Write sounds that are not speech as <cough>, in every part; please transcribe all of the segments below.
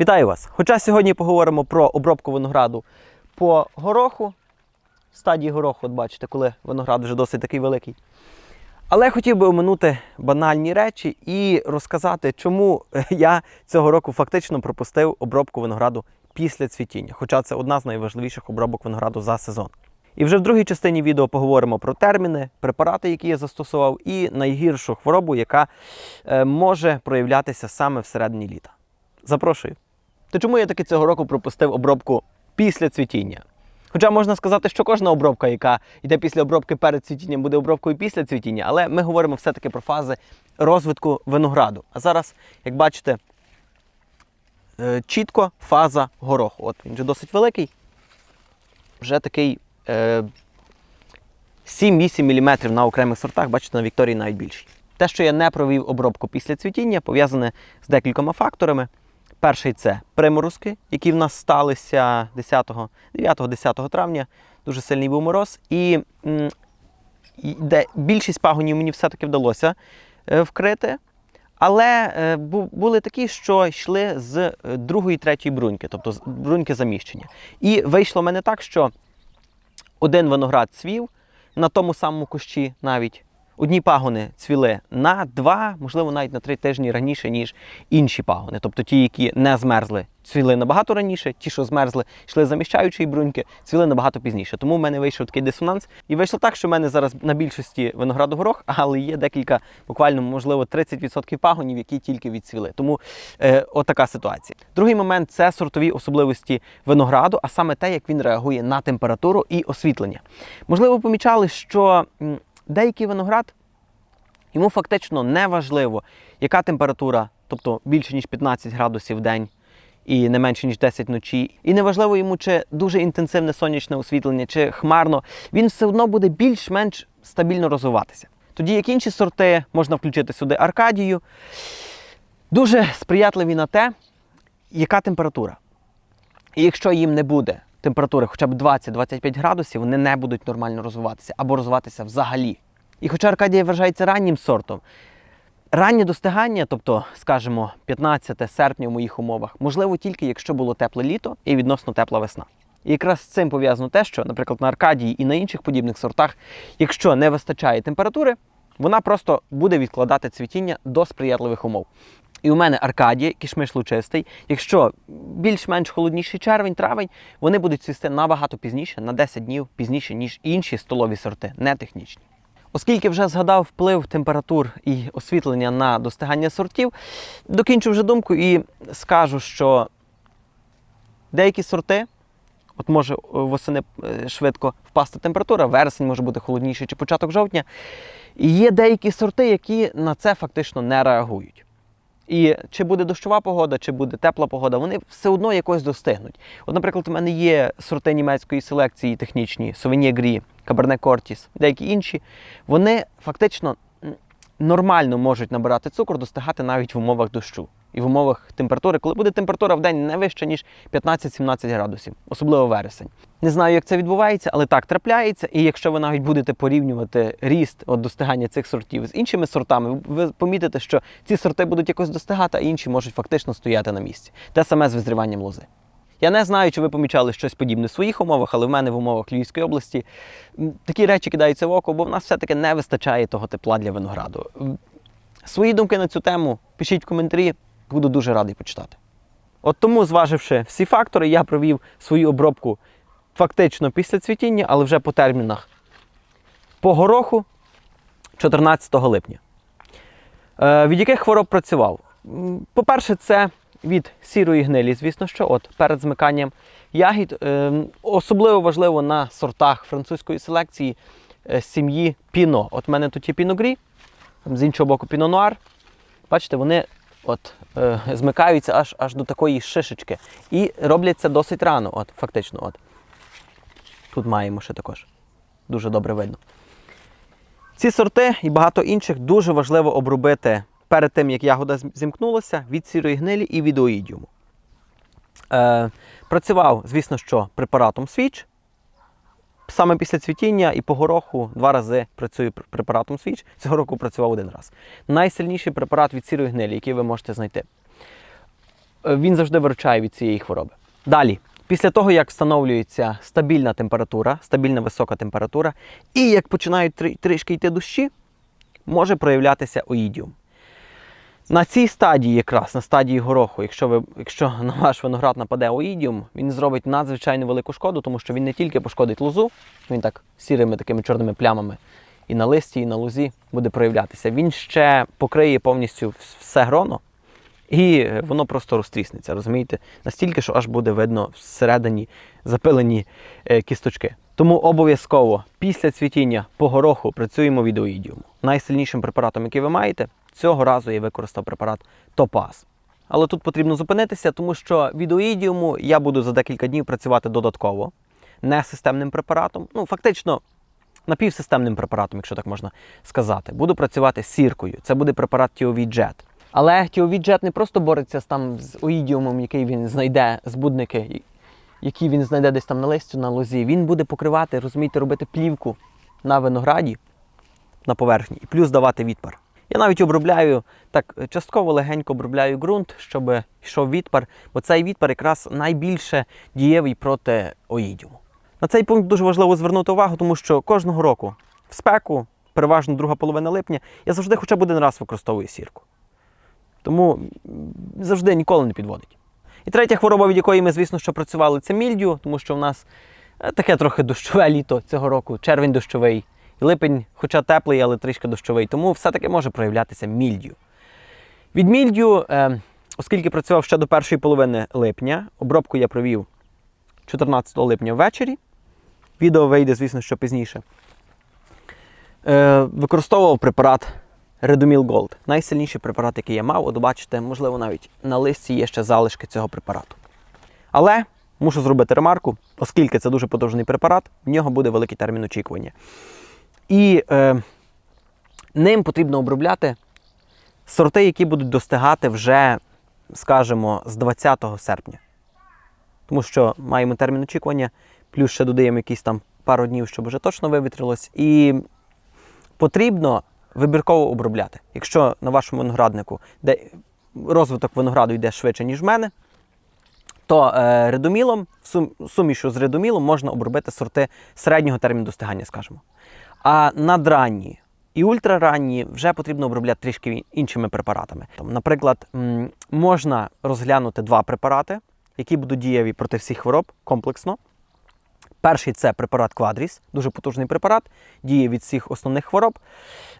Вітаю вас! Хоча сьогодні поговоримо про обробку винограду по гороху, стадії гороху, от бачите, коли виноград вже досить такий великий. Але хотів би оминути банальні речі і розказати, чому <laughs> я цього року фактично пропустив обробку винограду після цвітіння. Хоча це одна з найважливіших обробок винограду за сезон. І вже в другій частині відео поговоримо про терміни, препарати, які я застосував, і найгіршу хворобу, яка е, може проявлятися саме всередині літа. Запрошую. То чому я таки цього року пропустив обробку після цвітіння? Хоча можна сказати, що кожна обробка, яка йде після обробки перед цвітінням, буде обробкою після цвітіння, але ми говоримо все-таки про фази розвитку винограду. А зараз, як бачите, е, чітко фаза гороху. От він вже досить великий. Вже такий е, 7-8 мм на окремих сортах, бачите, на Вікторії навіть більший. Те, що я не провів обробку після цвітіння, пов'язане з декількома факторами. Перший це приморозки, які в нас сталися 9-10 травня. Дуже сильний був мороз. І, де більшість пагонів мені все-таки вдалося е, вкрити. Але е, були такі, що йшли з е, другої, третьої бруньки, тобто з бруньки заміщення. І вийшло в мене так, що один виноград цвів на тому самому кущі навіть. Одні пагони цвіли на два, можливо, навіть на три тижні раніше, ніж інші пагони. Тобто ті, які не змерзли, цвіли набагато раніше, ті, що змерзли, йшли з заміщаючої бруньки, цвіли набагато пізніше. Тому в мене вийшов такий дисонанс. І вийшло так, що в мене зараз на більшості винограду горох, але є декілька, буквально, можливо, 30% пагонів, які тільки відцвіли. Тому е, отака ситуація. Другий момент це сортові особливості винограду, а саме те, як він реагує на температуру і освітлення. Можливо, помічали, що деякий виноград йому фактично не важливо, яка температура, тобто більше ніж 15 градусів в день і не менше ніж 10 вночі. І не важливо йому, чи дуже інтенсивне сонячне освітлення, чи хмарно, він все одно буде більш-менш стабільно розвиватися. Тоді, як інші сорти, можна включити сюди Аркадію. Дуже сприятливі на те, яка температура. І якщо їм не буде температури хоча б 20-25 градусів, вони не будуть нормально розвиватися або розвиватися взагалі. І хоча Аркадія вважається раннім сортом, раннє достигання, тобто, скажімо, 15 серпня в моїх умовах, можливо тільки якщо було тепле літо і відносно тепла весна. І якраз з цим пов'язано те, що, наприклад, на Аркадії і на інших подібних сортах, якщо не вистачає температури, вона просто буде відкладати цвітіння до сприятливих умов. І у мене Аркадія, кішмиш лучистий. Якщо більш-менш холодніший червень, травень, вони будуть цвісти набагато пізніше, на 10 днів пізніше, ніж інші столові сорти, не технічні. Оскільки вже згадав вплив температур і освітлення на достигання сортів, докінчу вже думку і скажу, що деякі сорти, от може е, восени е, швидко впасти температура, вересень може бути холодніший чи початок жовтня. І є деякі сорти, які на це фактично не реагують. І чи буде дощова погода, чи буде тепла погода, вони все одно якось достигнуть. От, наприклад, у мене є сорти німецької селекції технічні, Совенє Грі, Каберне Кортіс, деякі інші. Вони фактично нормально можуть набирати цукор, достигати навіть в умовах дощу і в умовах температури, коли буде температура в день не вища, ніж 15-17 градусів, особливо вересень. Не знаю, як це відбувається, але так трапляється. І якщо ви навіть будете порівнювати ріст от достигання цих сортів з іншими сортами, ви помітите, що ці сорти будуть якось достигати, а інші можуть фактично стояти на місці. Те саме з визріванням лози. Я не знаю, чи ви помічали щось подібне в своїх умовах, але в мене в умовах Львівської області такі речі кидаються в око, бо в нас все-таки не вистачає того тепла для винограду. Свої думки на цю тему пишіть в коментарі, буду дуже радий почитати. От тому, зваживши всі фактори, я провів свою обробку фактично після цвітіння, але вже по термінах по гороху 14 липня. Е, від яких хвороб працював? По-перше, це від сірої гнилі, звісно, що от перед змиканням ягід. Е, особливо важливо на сортах французької селекції е, сім'ї Піно. От в мене тут є Піногрі, з іншого боку Піно Нуар. Бачите, вони от, е, змикаються аж, аж до такої шишечки. І роблять це досить рано, от, фактично. От. Тут маємо ще також. Дуже добре видно. Ці сорти і багато інших дуже важливо обробити перед тим, як ягода зімкнулася від сірої гнилі і від оїдіуму. Е, працював, звісно, що препаратом свіч. Саме після цвітіння і по гороху два рази працюю препаратом свіч. Цього року працював один раз. Найсильніший препарат від сірої гнилі, який ви можете знайти. е, він завжди виручає від цієї хвороби. Далі, після того, як встановлюється стабільна температура, стабільна висока температура, і як починають трішки йти дощі, може проявлятися оїдіум. На цій стадії, якраз на стадії гороху, якщо ви, якщо на ваш виноград нападе оїдіум, він зробить надзвичайно велику шкоду, тому що він не тільки пошкодить лозу, він так сірими такими чорними плямами і на листі, і на лозі буде проявлятися. Він ще покриє повністю все гроно, і воно просто розтріснеться, розумієте? Настільки, що аж буде видно всередині запилені е, кісточки. Тому обов'язково після цвітіння по гороху працюємо від оїдіуму. Найсильнішим препаратом, який ви маєте, цього разу я використав препарат Топаз. Але тут потрібно зупинитися, тому що від оїдіуму я буду за декілька днів працювати додатково, не системним препаратом. Ну, фактично, напівсистемним препаратом, якщо так можна сказати. Буду працювати сіркою. Це буде препарат Тіовіджет. Але Тіовіджет не просто бореться там, з оїдіумом, який він знайде, збудники, які він знайде десь там на листю, на лозі. Він буде покривати, розумієте, робити плівку на винограді на поверхні і плюс давати відпар. Я навіть обробляю так частково легенько обробляю ґрунт, щоб йшов відпар, бо цей відпар якраз найбільше дієвий проти оїдіуму. На цей пункт дуже важливо звернути увагу, тому що кожного року в спеку, переважно друга половина липня, я завжди хоча б один раз використовую сірку. Тому завжди ніколи не підводить. І третя хвороба, від якої ми, звісно, що працювали, це мільдю, тому що в нас е, таке трохи дощове літо цього року, червень дощовий. Липень, хоча теплий, але трішки дощовий, тому все-таки може проявлятися мільдю. Від мільдю, е, оскільки працював ще до першої половини липня, обробку я провів 14 липня ввечері. Відео вийде, звісно, що пізніше. Е, використовував препарат Redomil Gold. Найсильніший препарат, який я мав. От бачите, можливо, навіть на листі є ще залишки цього препарату. Але мушу зробити ремарку, оскільки це дуже потужний препарат, в нього буде великий термін очікування. І е, ним потрібно обробляти сорти, які будуть достигати вже, скажімо, з 20 серпня. Тому що маємо термін очікування, плюс ще додаємо якісь там пару днів, щоб вже точно вивітрилось. І потрібно вибірково обробляти. Якщо на вашому винограднику де розвиток винограду йде швидше, ніж в мене, то е, редомілом, сум- сумішу з редомілом можна обробити сорти середнього терміну достигання, скажімо. А надранні і ультраранні вже потрібно обробляти трішки іншими препаратами. Там, наприклад, можна розглянути два препарати, які будуть дієві проти всіх хвороб комплексно. Перший це препарат Quadris, дуже потужний препарат, діє від всіх основних хвороб.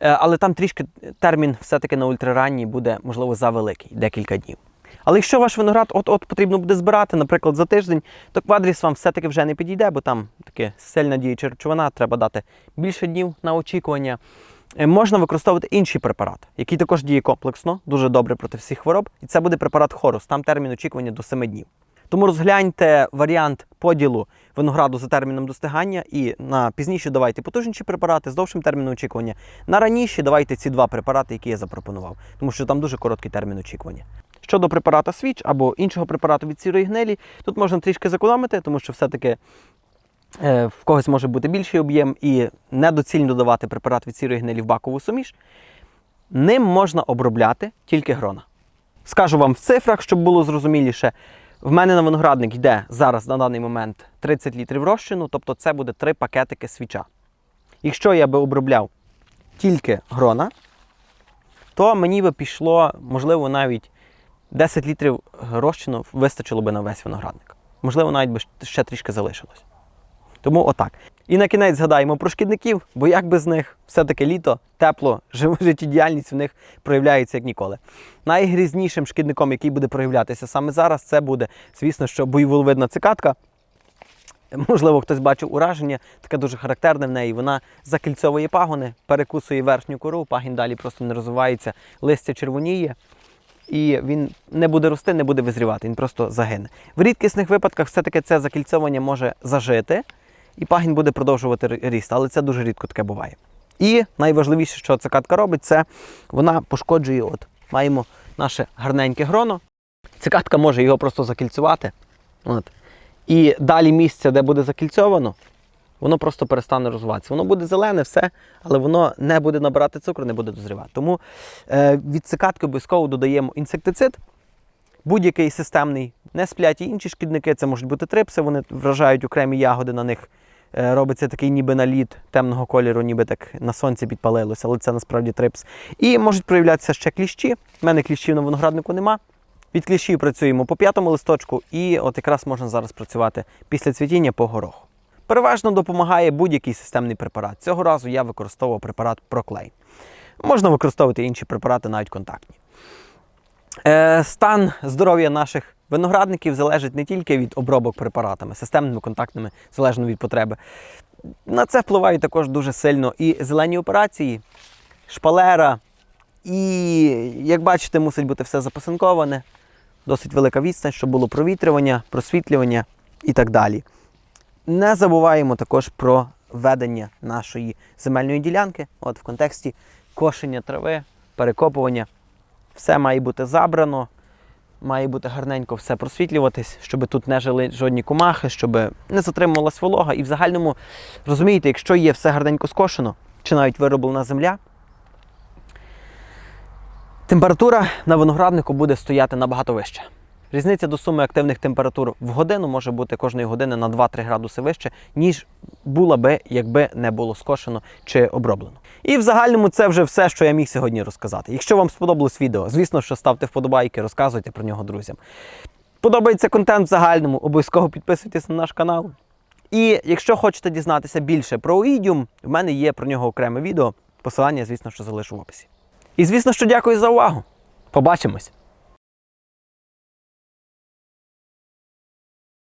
Е, Але там трішки термін все-таки на ультраранній буде, можливо, завеликий, декілька днів. Але якщо ваш виноград от-от потрібно буде збирати, наприклад, за тиждень, то Quadris вам все-таки вже не підійде, бо там таке сильна діюча речовина, треба дати більше днів на очікування. Е, Можна використовувати інший препарат, який також діє комплексно, дуже добре проти всіх хвороб. І це буде препарат Хорус. Там термін очікування до 7 днів. Тому розгляньте варіант поділу винограду за терміном достигання і на пізніше давайте потужніші препарати з довшим терміном очікування. На раніше давайте ці два препарати, які я запропонував, тому що там дуже короткий термін очікування. Щодо препарата Switch або іншого препарату від сірої гнилі, тут можна трішки зекономити, тому що все-таки е, в когось може бути більший об'єм і недоцільно додавати препарат від сірої гнилі в бакову суміш. Ним можна обробляти тільки грона. Скажу вам в цифрах, щоб було зрозуміліше. В мене на виноградник йде зараз на даний момент 30 літрів розчину, тобто це буде 3 пакетики свіча. Якщо я би обробляв тільки грона, то мені би пішло, можливо, навіть 10 літрів розчину вистачило би на весь виноградник. Можливо, навіть би ще трішки залишилось. Тому отак. І на кінець згадаємо про шкідників, бо як без них все-таки літо, тепло, <laughs> життєдіяльність в них проявляється як ніколи. Найгрізнішим шкідником, який буде проявлятися саме зараз, це буде, звісно, що боєволовидна цикатка. Можливо, хтось бачив ураження, таке дуже характерне в неї. Вона закільцовує пагони, перекусує верхню кору, пагін далі просто не розвивається, листя червоніє. І він не буде рости, не буде визрівати, він просто загине. В рідкісних випадках все-таки це закільцовування може зажити, і пагін буде продовжувати ріст, але це дуже рідко таке буває. І найважливіше, що цикатка робить, це вона пошкоджує. От маємо наше гарненьке гроно. Цикатка може його просто закільцювати. От. І далі місце, де буде закільцьовано, воно просто перестане розвиватися. Воно буде зелене, все, але воно не буде набирати цукру, не буде дозрівати. Тому е, від цикатки обов'язково додаємо інсектицид. будь-який системний. Не сплять і інші шкідники, це можуть бути трипси, вони вражають окремі ягоди на них. Е, Робиться такий ніби наліт темного кольору, ніби так на сонці підпалилося, але це насправді трипс. І можуть проявлятися ще кліщі. У мене кліщів на винограднику нема. Від кліщів працюємо по п'ятому листочку, і от якраз можна зараз працювати після цвітіння по гороху. Переважно допомагає будь-який системний препарат. Цього разу я використовував препарат Проклей. Можна використовувати інші препарати, навіть контактні. Е, стан здоров'я наших виноградників залежить не тільки від обробок препаратами, системними, контактними, залежно від потреби. На це впливають також дуже сильно і зелені операції, шпалера, і, як бачите, мусить бути все запасинковане, досить велика відстань, щоб було провітрювання, просвітлювання і так далі. Не забуваємо також про ведення нашої земельної ділянки, от в контексті кошення трави, перекопування. Все має бути забрано, має бути гарненько все просвітлюватись, щоб тут не жили жодні комахи, щоб не затримувалась волога. І в загальному, розумієте, якщо є все гарненько скошено, чи навіть вироблена земля, температура на винограднику буде стояти набагато вище. Різниця до суми активних температур в годину може бути кожної години на 2-3 градуси вище, ніж була би, якби не було скошено чи оброблено. І в загальному це вже все, що я міг сьогодні розказати. Якщо вам сподобалось відео, звісно, що ставте вподобайки, розказуйте про нього друзям. Подобається контент в загальному, обов'язково підписуйтесь на наш канал. І якщо хочете дізнатися більше про Оїдіум, в мене є про нього окреме відео. Посилання, звісно, що залишу в описі. І звісно, що дякую за увагу. Побачимось!